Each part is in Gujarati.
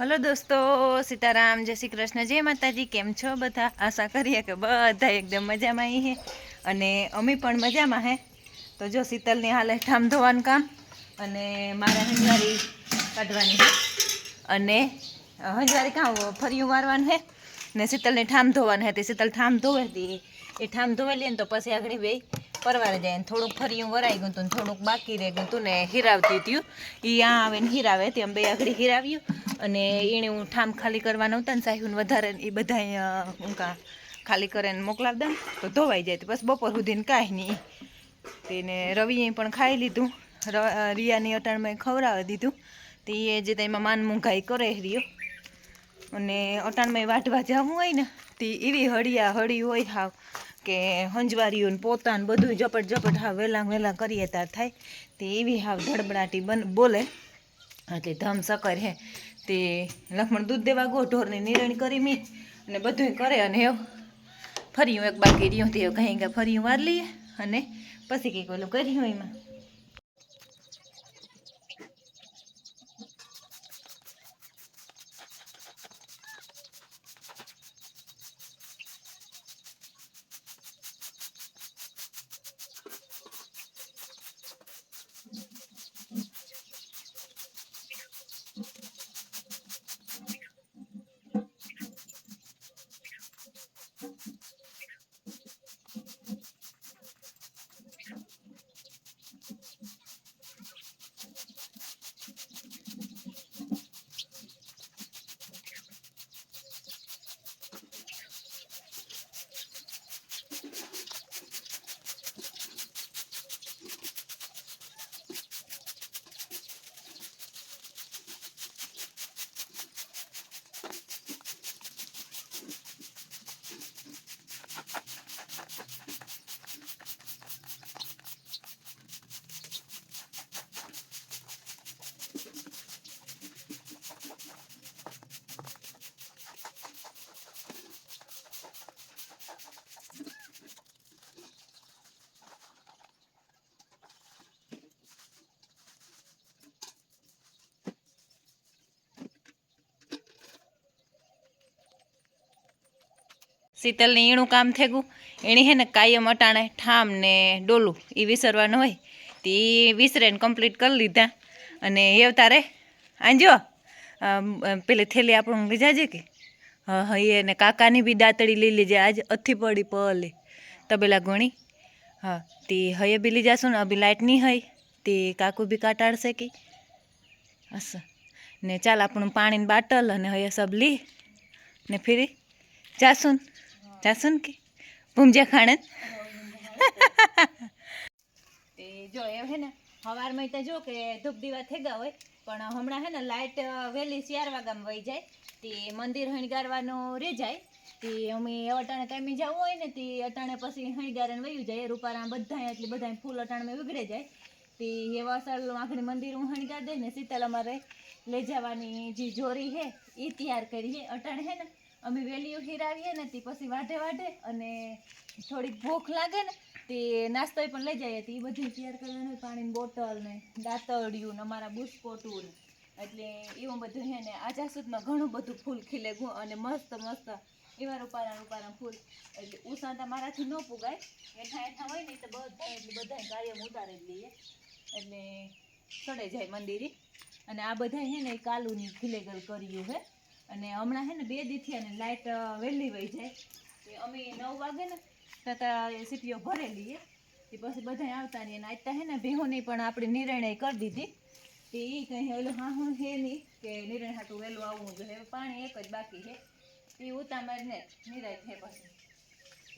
હલો દોસ્તો, સીતારામ, જય શ્રી કૃષ્ણ, જય માતાજી, કેમ છો બધા? આશા કરીએ કે બધા એકદમ મજામાં હે. અને અમે પણ મજામાં હે. તો જો શીતલની હાલે ઠામ ધોવાનું કામ અને મારે હંજવારી કાઢવાની અને હંજવારી કાં ફરિયું વારવાનું હે. ને શીતલને ઠામ ધોવાનું હે. તે શીતલ ઠામ ધોવે હતી એ ઠામ ધોઈ લે ને તો પછી આગળ બે પરવારે જાય ને થોડુંક ફરિયું, વરાઈ ગયું હતું ને થોડુંક બાકી રહી ગયું હતું ને હિરાવતી હતું એ આ આવે ને હિરાવે, તે અમે બે આગળ હિરાવ્યું અને એણે હું ઠામ ખાલી કરવાના હતા ને સાહેબ વધારે એ બધા હું કાં, ખાલી કરીને મોકલાવી દઉં તો ધોવાઈ જાય બસ બપોર સુધીને કાંઈ નહીં. તેને રવિએ પણ ખાઈ લીધું. રિયાની અટાણમાં ખવડાવી દીધું. તે એ જે તેમાં માન મૂંઘાઈ કરે રહ્યો અને અટાણમાં વાટવા જવું હોય ને, તે એવી હળિયા હળી હોય હાવ. કે હંજવારીઓને ને પોતા ને બધું ઝપટ ઝપટ હાવ વહેલા વહેલા કરીએ તાર થાય. તે એવી હાવ ધડબડાટી બન, બોલે. એટલે ધમ સકર હે. તે લખમણ દૂધ દેવા ગો ઢોરને નિરણ કરી મી અને બધું કરે અને એવું ફર્યું એક બાકી રહ્યું, તે કંઈ કે ફર્યું વાર લઈએ અને પછી કંઈક ઓલું કર્યું એમાં. શીતલને ઈણું કામ થઈ ગયું એની હે ને કાયમ અટાણે ઠામ ને ડોલું. એ વિસરવાનું હોય. તે વિસરે ને કમ્પ્લીટ કરી લીધા. અને એવ તારે આંજો પેલી થેલી આપણું લઈ જાજે કે? હા હા એને કાકાની બી દાંતડી લઈ લેજે આજ અથી પડી પલે તબેલા ગણી. હા, તે હયે બી લઈ જાશું ને, અભી લાઇટ નહીં હોય તે કાકુ બી કાટાડશે કે હસ. ને ચાલ આપણું પાણીની બાટલ અને હયે સબ લી. ને ફિરી જાસુન જાસુન કે ભૂમજા ખાણદ જો, એ હે ને હવારમાં તો જો કે ધૂપ દીવા થઈ ગયા હોય, પણ હમણાં હે ને લાઇટ વહેલી ચાર વાગ્યામાં વહી જાય, તે મંદિર હણગારવાનું રહી જાય, તે અમે અટાણે ટાઈમે જવું હોય ને, તે અટાણે પછી હણગારણ વયું જાય રૂપારા બધા એટલે બધા ફૂલ અટાણે વિગડે જાય, તે એવા અસલ આખડી મંદિર હું હણગાર દે ને શીતલ અમારે લઈ જવાની જે જોરી હે એ તૈયાર કરીએ અટાણે હે ને અમે વેલીઓ હિરાવીએ ને તે પછી વાઢે વાઢે અને થોડીક ભૂખ લાગે ને તે નાસ્તો પણ લઈ જઈએ તે બધું તૈયાર કરવાનું પાણીની બોટલ ને દાંતડિયું ને અમારા બુસ્કોટું ને. એટલે એવું બધું છે ને. આજા સુધમાં ઘણું બધું ફૂલ ખીલે અને મસ્ત મસ્ત એવા રૂપારા રૂપારા ફૂલ. એટલે ઉષાંતા મારાથી ન પુગાય. એઠા એઠા હોય ને તો બધા એટલે બધા કાયમ ઉતારી લઈએ. એટલે ચડે જાય મંદિરે. અને આ બધા છે ને કાલુની ખીલેગર કર્યું છે અને હમણાં છે ને બે દીથી અને લાઇટ વહેલી વહી જાય. એ અમે નવ વાગે ને તથા સીપીઓ ભરેલી એ પછી બધા આવતા નહીં અને આજતા છે ને ભેહોની પણ આપણે નિર્ણય કરી દીધી. એ કંઈ ઓલું હા, હું હે નહીં કે નિર્ણય હાટું વહેલું આવવું જોઈએ. હવે પાણી એક જ બાકી છે એ ઉતામળને નિરાય છે પછી.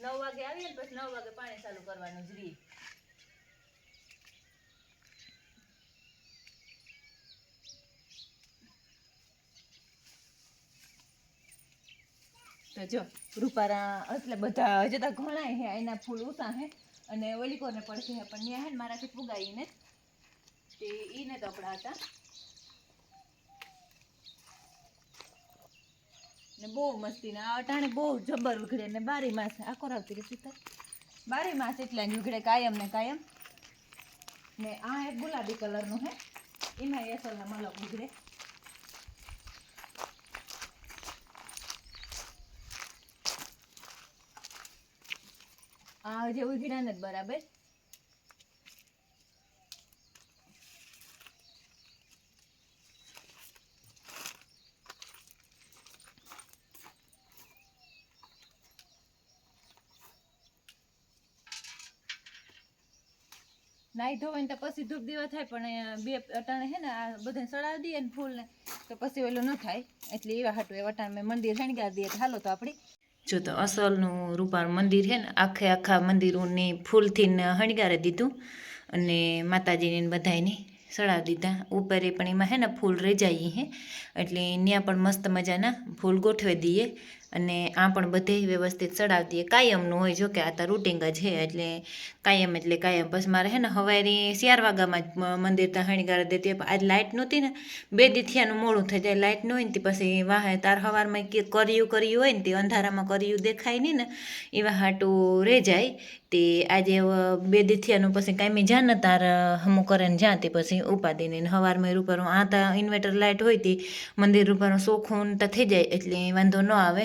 નવ વાગે આવીએ ને પછી નવ વાગે પાણી ચાલુ કરવાનું જ રહીએ તો જો, રૂપારા, એટલે બધા હજુ તો ઘણા હે એના ફૂલ ઉતા હે અને ઓલી પડશે હે પણ ન્યા હે મારાથી ફુગાઈને. તે ઈને આપણા હતા. ને બહુ મસ્તી ને આ અટાણે બહુ જબર ઉઘડે ને બારી માસ આખો રાવતી કે સીતા બારી માસ એટલા જ ઉઘડે કાયમ ને કાયમ. ને આ એક ગુલાબી કલરનું હે એમાં એસલના મલક ઉઘડે. આ જે ઉઘડ્યા નથી બરાબર. નાઈ ધોવાય તો પછી ધૂપ દીવા થાય, પણ બે અટાણે હે ને આ બધા સડાવી દઈએ ને ફૂલને, તો પછી ઓલું ન થાય. એટલે એવા હાટું એ અટાણે મેં મંદિર શણગાર દઈએ. હાલો તો આપણી. જો તો અસલનું રૂપારું મંદિર છે ને, આખે આખા મંદિરોની ફૂલથી હણગારી દીધું અને માતાજીને બધાને સડાવી દીધા. ઉપરે પણ એમાં હે ને ફૂલ રેજાઈ હે એટલે ત્યાં પણ મસ્ત મજાના ફૂલ ગોઠવી દઈએ. અને આ પણ બધે વ્યવસ્થિત ચડાવતી એ કાયમનું હોય, જો કે આ તો રૂટિંગ જ છે, એટલે કાયમ એટલે કાયમ. બસ મારે હે ને હવારી ચાર વાગ્યામાં જ મંદિર ત્યાં હણીગાર દેતી આજ લાઇટ નહોતી ને, બે દીથિયાનું મોડું થઈ જાય લાઇટ ન હોય ને તે, પછી વાહે તાર હવારમાં કર્યું કર્યું હોય ને તે, અંધારામાં કર્યું દેખાય નહીં ને એવા હાટું રહી જાય. તે આજે બે દીથિયાનું પછી કાંઈ જા ને તાર હમું કરે ને જ્યાં તે, પછી ઉપાદીને હવારમાં રૂપારું આ તા ઇન્વર્ટર લાઇટ હોય તે, મંદિર રૂપારું સોખું તો થઈ જાય, એટલે વાંધો ન આવે.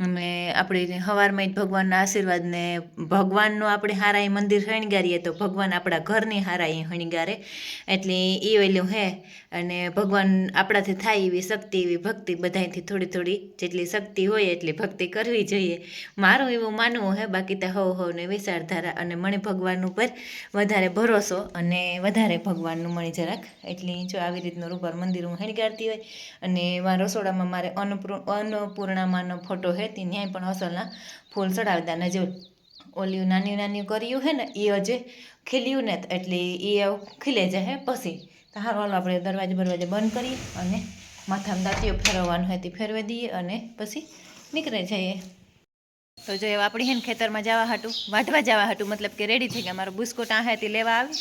અને આપણે સવારમાં જ ભગવાનના આશીર્વાદને, ભગવાનનું આપણે હારાઈ મંદિર શણગારીએ તો ભગવાન આપણા ઘરની હારાઈ શણગારે. એટલે એ ઓલું હે, અને ભગવાન આપણાથી થાય એવી શક્તિ, એવી ભક્તિ બધાયથી થોડી થોડી જેટલી શક્તિ હોય એટલી ભક્તિ કરવી જોઈએ. મારું એવું માનવું હે, બાકી તો હવ હવને વિચારધારા અને મને ભગવાન ઉપર વધારે ભરોસો અને વધારે ભગવાનનું મળી જરાક. એટલે જો આવી રીતનું રૂપર મંદિર હું શણગારતી હોય અને મારા રસોડામાં મારે અન્નપૂર અન્નપૂર્ણામાનો ફોટો હે તે ન્યાય પણ અસલના ફૂલ ચડાવી દા ને જો ઓલી નાની નાની કર્યું હે ને એ હજે ખીલ્યું ને, એટલે એ ખીલે જાય પછી. તો હારું આપણે દરવાજે બરવાજે બંધ કરીએ અને માથામાં દાંતીઓ ફેરવવાનું હોય તે ફેરવી દઈએ અને પછી નીકળે જઈએ. તો જો એવા આપણી હે ખેતરમાં જવા હાટું વાઢવા જવા હાટું, મતલબ કે રેડી થઈ ગયા. મારો બુસ્કોટ આ હતી લેવા આવી.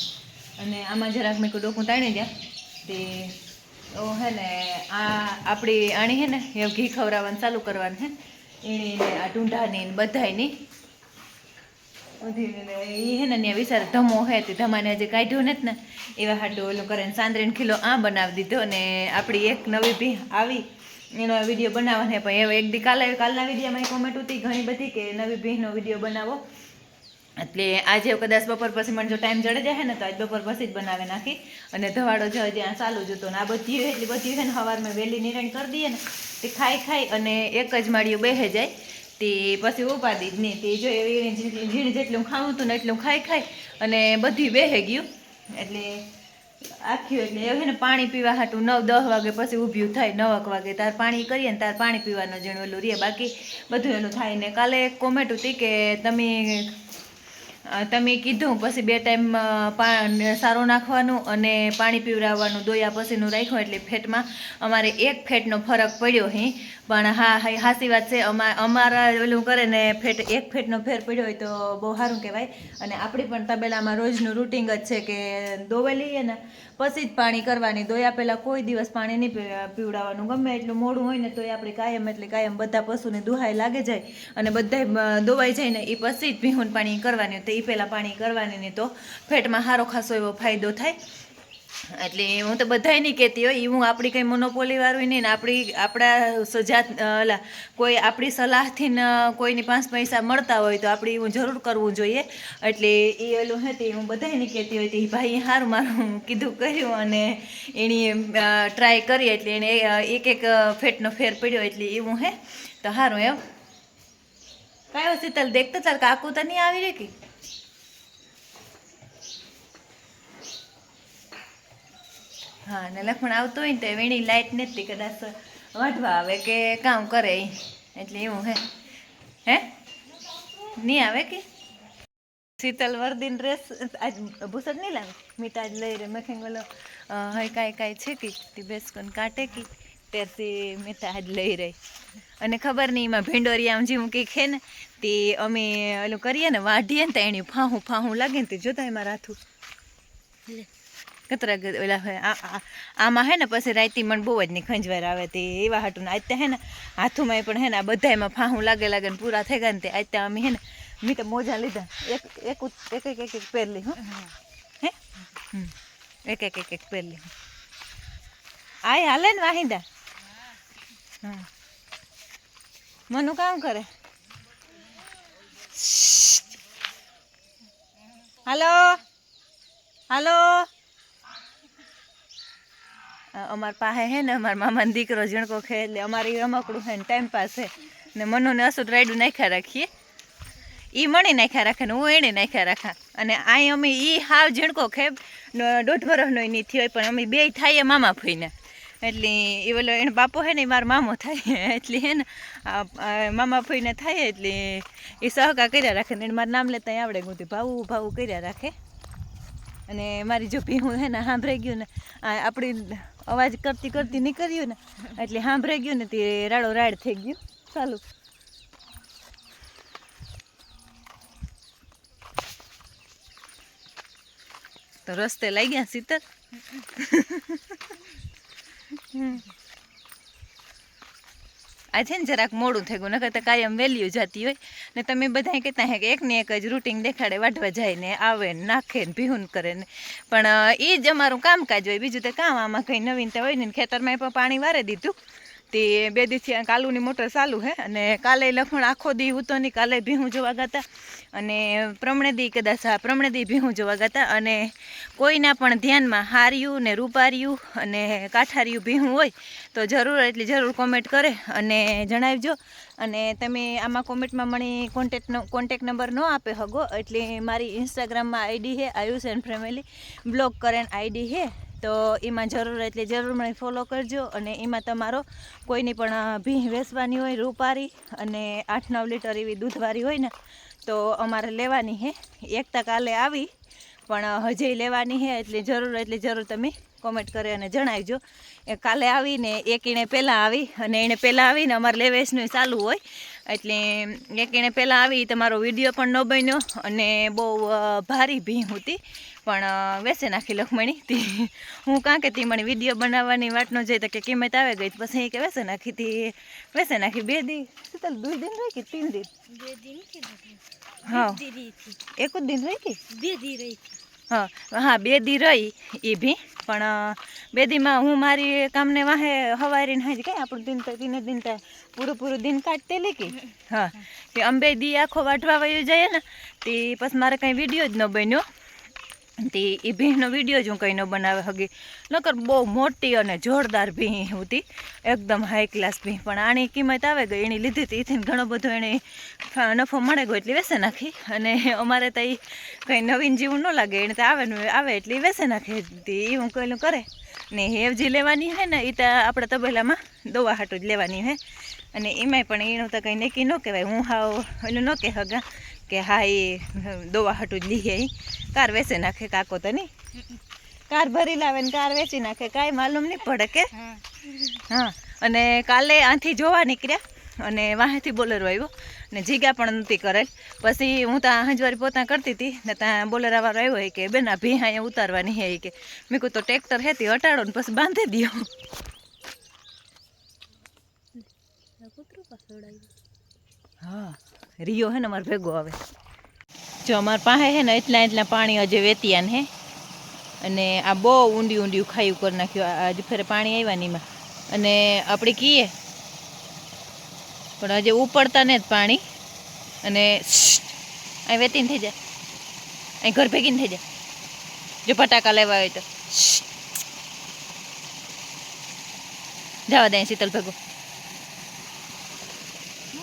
અને આમાં જરાક મેં ડોકું તાણી ગયા તે હે ને, આ આપણી આણી હે ને ઘી ખવડાવવાનું ચાલુ કરવાનું હે. એની આ ઢૂંઢાને ને બધાયની. બધી ને વિચાર ધમો હે, તે ધમાને હજી કાઢ્યો નથી ને. એવા હાટું ઓલું કરે સાંદરીને ખીલો આ બનાવી દીધો ને આપણી એક નવી ભી આવી. એનો વીડિયો બનાવવાનો પણ હવે એક દી કાલે, કાલના વિડીયોમાં કોમેન્ટ હતી ઘણી બધી કે નવી ભીનો વીડિયો બનાવો. એટલે આજે કદાચ બપોર પછી મને જો ટાઈમ જડે જાય ને તો આજ બપોર પછી જ બનાવી નાખી. અને ધવાડો જો આ ચાલુ હતો ને આ બધી એટલી બધી છે ને સવારમાં વહેલી નિરણ કરી દઈએ ને તે ખાઈ ખાઈ અને એક જ માળીઓ બેહે જાય. તે પછી ઉપાડી જ નહીં. તે જો એવી ઝીણ જેટલું ખાવું હતું ને એટલું ખાઈ ખાઈ અને બધી બેહે ગયું. એટલે આખ્યું એટલે એવું ને પાણી પીવા હાટું નવ, દસ વાગે પછી ઊભ્યું થાય નવક વાગે તાર પાણી કરીએ ને તાર પાણી પીવાનું જેણ ઓલું રહે. બાકી બધું એનું થાય ને કાલે એક કોમેન્ટ હતી કે તમે તમે કીધું, પછી બે ટાઈમ સારો નાખવાનું અને પાણી પીવડાવવાનું, દોયા પછીનું રાખ્યું એટલે ફેટમાં અમારે એક ફેટનો ફરક પડ્યો હી. પણ હા હા, હાસી વાત છે. અમા, અમારા ઓલું કરે ને ફેટ, એક ફેટનો ફેર પડ્યો હોય તો બહુ સારું કહેવાય. અને આપણી પણ તબેલામાં રોજનું રૂટિંગ જ છે કે દોવા લઈએ ને, પછી જ પાણી કરવાની. દોયા પહેલાં કોઈ દિવસ પાણી નહીં પીવડાવવાનું. ગમે એટલું મોડું હોય ને તો એ આપણે કાયમ એટલે કાયમ બધા પશુને દુહાઈ લાગે જાય. અને બધા દોવાઈ જાય ને એ પછી જ પીહું પાણી કરવાની તો એ પહેલાં પાણી કરવાની ને તો ફેટમાં સારો ખાસો એવો ફાયદો થાય. એટલે હું તો બધાય નહીં કહેતી હોય. હું આપણી કંઈ મોનોપોલી વાળું નહીં ને આપણી, આપણા સજાત ઓલા કોઈ આપણી સલાહથી ન કોઈની પાંચ પૈસા મળતા હોય તો આપણે એવું જરૂર કરવું જોઈએ. એટલે એ ઓલું હતી, હું બધાય નહીં કહેતી હોય. તે ભાઈએ સારું મારું કીધું કર્યું અને એણે ટ્રાય કરી એટલે એણે એક એક ફેટનો ફેર પડ્યો એટલે એવું હે તો સારું એમ. કયો શીતલ, દેખતો ચાલ કાકુ તો નહીં આવી રહી કે? હા, ને લખમણ આવતો હોય ને તો વેણી લાઇટ નથી, કદાચ વાઢવા આવે કે કામ કરે એટલે એવું હે. હે? નહીં આવે કે? શીતલ વર્દીન ડ્રેસ આજ ભૂસદ નહીં લાવે? મીઠા જ લઈ રે મેં બોલો હઈ કાંઈ કાંઈ છે કે? તે બેસકોન કાટે કે? ત્યારથી મીઠા જ લઈ રહી અને ખબર નહીં એમાં ભીંડોરિયા આમ જેવું કંઈક છે ને, તે અમે ઓલું કરીએ ને, વાઢીએ ને, તો એની ફાહું ફાહું લાગે ને, તે જોતા એમાં રાથું. લે કતરા ઓલા આમાં હે ને પછી રાયતી મને બહુ જ ની ખંજવાર આવે તે, એવા હાટું આજ તો હે ને હાથુમાં પણ હે ને આ બધામાં ફાહું લાગે લાગે ને પૂરા થઈ ગયા ને તે, આજ ત્યાં અમે હે ને, મેં તો મોજા લીધા. એક એક એક એક એક એક પહેરલી હું. હે? એક એક એક એક પહેરલી હું. આય હાલે ને વાહિંદા. મનું કામ કરે? હલો? હાલો? અમાર પાસે હે ને, અમારા મામાનો દીકરો ઝીણકો ખે એટલે અમારી રમકડું હે ને ટાઈમ પાસ ને મનુને અસુદ રાયડું નાખ્યા રાખીએ. ઈ મણી નાખ્યા રાખે ને હું એને નાખ્યા રાખા. અને અહીં અમે ઈ હાવ ઝીણકો ન- દોઢ વરસનો નહીં થયો પણ અમે બે થાય મામા ફઈને એટલે એ ઓલો એને બાપો હે ને મારો મામો થાય એટલે હે ને મામા ફઈને થાય એટલે એ સહકાર કર્યા રાખે ને મારું નામ લેતા આવડે ગોતી ભાવું ભાવું કર્યા રાખે. અને મારી જો ભીહું હે ને સાંભળાઈ ગયું ને આપણી અવાજ કરતી કરતી નીકળ્યું ને, એટલે સાંભળાઈ ગયું ને તે રાડો રાડ થઈ ગયું. ચાલુ. તો રસ્તે લઈ ગયા શીતલ આ છે ને જરાક મોડું થઈ ગયું, નકર તો કાયમ વેલ્યુ જતી હોય. ને તમે બધા કહેતા હે કે એકને એક જ રૂટિંગ દેખાડે, વાઢવા જાય ને આવે ને નાખે ને ભીહુન કરે ને. પણ એ જ અમારું કામકાજ હોય. બીજું તો કામ આમાં કંઈ નવીનતા હોય ને ખેતરમાં પણ પાણી વારે દીધું. તે બે દીથી કાલુની મોટર ચાલુ હે, અને કાલે લખણ આખો દી ઉતો નહીં, કાલે ભીહું જોવા ગાતા. અને પ્રમણે દી કદાચ હા પ્રમણે દી ભીહું જોવા ગાતા. અને કોઈના પણ ધ્યાનમાં હાર્યું ને રૂપાર્યું અને કાઠાર્યું ભીહું હોય, તો જરૂર એટલી જરૂર કોમેન્ટ કરે અને જણાવજો. અને તમે આમાં કોમેન્ટમાં મને કોન્ટેક્ટ કોન્ટેક નંબર ન આપે હગો, એટલે મારી ઇન્સ્ટાગ્રામમાં આઈડી હે, આયુષ એન્ડ ફેમિલી. બ્લોગ કરેન આઈડી છે તો એમાં જરૂર એટલે જરૂર મને ફોલો કરજો અને એમાં તમારો કોઈની પણ ભીહ વેચવાની હોય, રૂપારી અને આઠ નવ લીટર એવી દૂધવાળી હોય ને, તો અમારે લેવાની છે એકતા કાલે આવી, પણ હજી લેવાની છે એટલે જરૂર એટલે જરૂર તમે કોમેન્ટ કરી અને જણાવજો. એ કાલે આવીને એક એણે પહેલાં આવી અને એણે પહેલાં આવીને અમારે લેવેસનું ચાલુ હોય. એટલે એક એણે પહેલાં આવી, તમારો વીડિયો પણ ન બન્યો અને બહુ ભારી ભીહ હતી. પણ વેસે નાખી લખમણી તી હું કાં કે તી મને વીડિયો બનાવવાની વાતનો ન જઈ તો કે કિંમત આવે ગઈ પછી કે વેચે નાખી તી. વેસે નાખી બે દી. શીતલ દુ દિન રહી કે તીન દિન? બે દિન હા. દી એક જ દિન રહી કે બે દી રહી હા હા બે દી રહી એ ભી. પણ બે દીમાં હું મારી કામને વાહે હવારીને હાજી કઈ આપણું દિન તો દિને દિન તો પૂરું પૂરું દિન કાઢતે લે કે હા તે અંબે દી આખો વાટવા વયું જાય ને તે પછી મારે કંઈ વીડિયો જ ન બન્યો. તે એ ભીંનો વીડિયો જ હું કંઈ ન બનાવે હગી. નકર બહુ મોટી અને જોરદાર ભીં હતી. એકદમ હાઈ ક્લાસ ભીં. પણ આની કિંમત આવે ગઈ. એની લીધી હતી. એથી ઘણો બધો એને નફો મળે ગયો એટલી વેસે નાખી. અને અમારે તો એ કંઈ નવીન જેવું ન લાગે. એને તો આવે આવે એટલી વેસે નાખે. તે એ હું કહેલું કરે. ને હેવજી લેવાની હોય ને એ તો આપણે તબેલામાં દવા હાટું જ લેવાની હોય અને એમાંય પણ એનું તો કંઈ નક્કી ન કહેવાય. હું હાવ એનું ન કહે હગા કે હા એ દવા હાટું જ લઈએ કાર વેચી નાખે કાકો તો નહીં કાર ભરી લાવે ને કાર વેચી નાખે, કાંઈ માલુમ નહીં પડે કે? હા. અને કાલે આથી જોવા નીકળ્યા, અને વાહેથી બોલેરો આવ્યો, ને જીગા પણ નહોતી કરેલ. પછી હું ત્યાં હંજવારી પોતા કરતી હતી ને ત્યાં બોલેરાવાળો આવ્યો હોય કે, બેના ભી અહીંયા ઉતારવાની હે કે. મેં કહું તો ટ્રેક્ટર હેતી હટાડો ને પછી બાંધી આવ્યું. હા. રિયો હે ને, અમારે ભેગો આવે. જો અમારા પાસે હે ને, એટલા એટલા પાણી હજે વેતિયાન હે. અને આ બહુ ઊંડી ઊંડિયું ખાયું કરી નાખ્યું. આજે ફેરે પાણી આવ્યા અને આપણે કીએ, પણ હજે ઉપડતા ને જ પાણી. અને અહીં વેતીને થઈ જાય. અહીં ઘર ભેગીને થઈ જાય. જો ફટાકા લેવા હોય તો. જવા દે શીતલ ભેગો.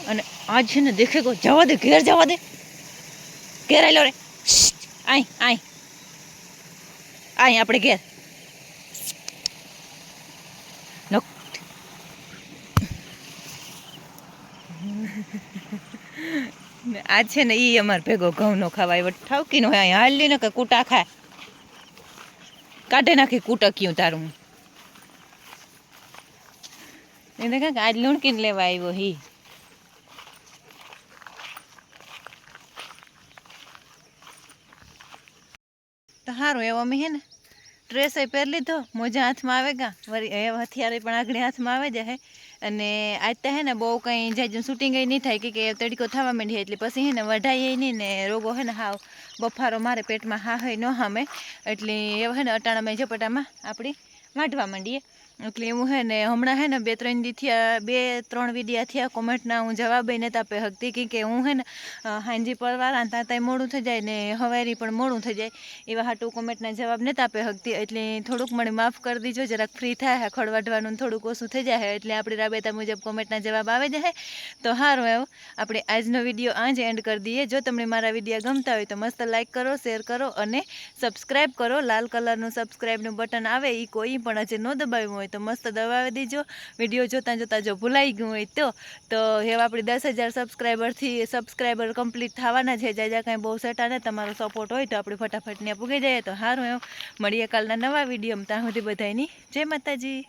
અને આજ છે ને દેખે કો, જવા દે, ઘેર જવા દે. ઘેર આયલો રે. આય આય. આય, આપણે ઘેર. આ છે ને ઈ અમાર ભેગો ઘઉંનો ખાવા આવ્યો ઠાવકીનો હોય અહીંયા હાલી ને કે કૂટા ખાય. કાઢે નાખી કૂટક્યું તારું. એને કાંઈક આજ લૂણકીને લેવા આવ્યો હી. તો સારું એવો અમે હે ને. ડ્રેસ એ પહેરી લીધો, મોજા હાથમાં આવે ગા. વરી એ હથિયારે પણ આગળ હાથમાં આવે જાય અને આજ તો હે ને બહુ કંઈ જાય શૂટિંગ નહીં થાય, કે તડકો થવા માંડી એટલે પછી હે ને વઢાઈએ નહીં ને રોગો હે ને હાવ બફારો મારે પેટમાં હા હોય ન હામે. એટલે એવો હે ને અટાણામાં ઝપટામાં આપણી વાઢવા માંડીએ. એટલે એવું હે ને, હમણાં હે ને બે ત્રણ દી થયા, બે ત્રણ વિડિયા થયા કોમેન્ટના, હું જવાબ નથી તાપે હકતી કે હું હે ને હાંજી પરવાળા ને ત્યાં મોડું થઈ જાય ને હવારી પણ મોડું થઈ જાય, એવા હાટું કોમેન્ટના જવાબ નથી આપે હકતી. એટલે થોડુંક મને માફ કરી દીજો, જરાક ફ્રી થાય હા વાઢવાનું થોડુંક ઓછું થઈ જાય એટલે આપણે રાબેતા મુજબ કોમેન્ટના જવાબ આવે જાય તો સારું એવું આપણે આજનો વીડિયો આ જ એન્ડ કરી દઈએ. જો તમને મારા વિડીયા ગમતા હોય તો મસ્ત લાઈક કરો શેર કરો અને સબસ્ક્રાઈબ કરો. લાલ કલરનું સબસ્ક્રાઈબનું બટન આવે એ કોઈ પણ હજી ન દબાવ્યું હોય તો મસ્ત દબાવી દેજો. વીડિયો જોતાં જોતાં જો ભૂલાઈ ગયું હોય તો. તો હેવા આપણી દસ હજાર સબસ્ક્રાઈબરથી સબસ્ક્રાઈબર કમ્પ્લીટ થવાના છે. જ્યાં કાંઈ બહુ સેટા ને તમારો સપોર્ટ હોય તો આપણે ફટાફટ ત્યાં પૂગી જઈએ. તો સારું એમ. મળીએ કાલના નવા વિડીયોમાં. ત્યાં સુધી બધાની જય માતાજી.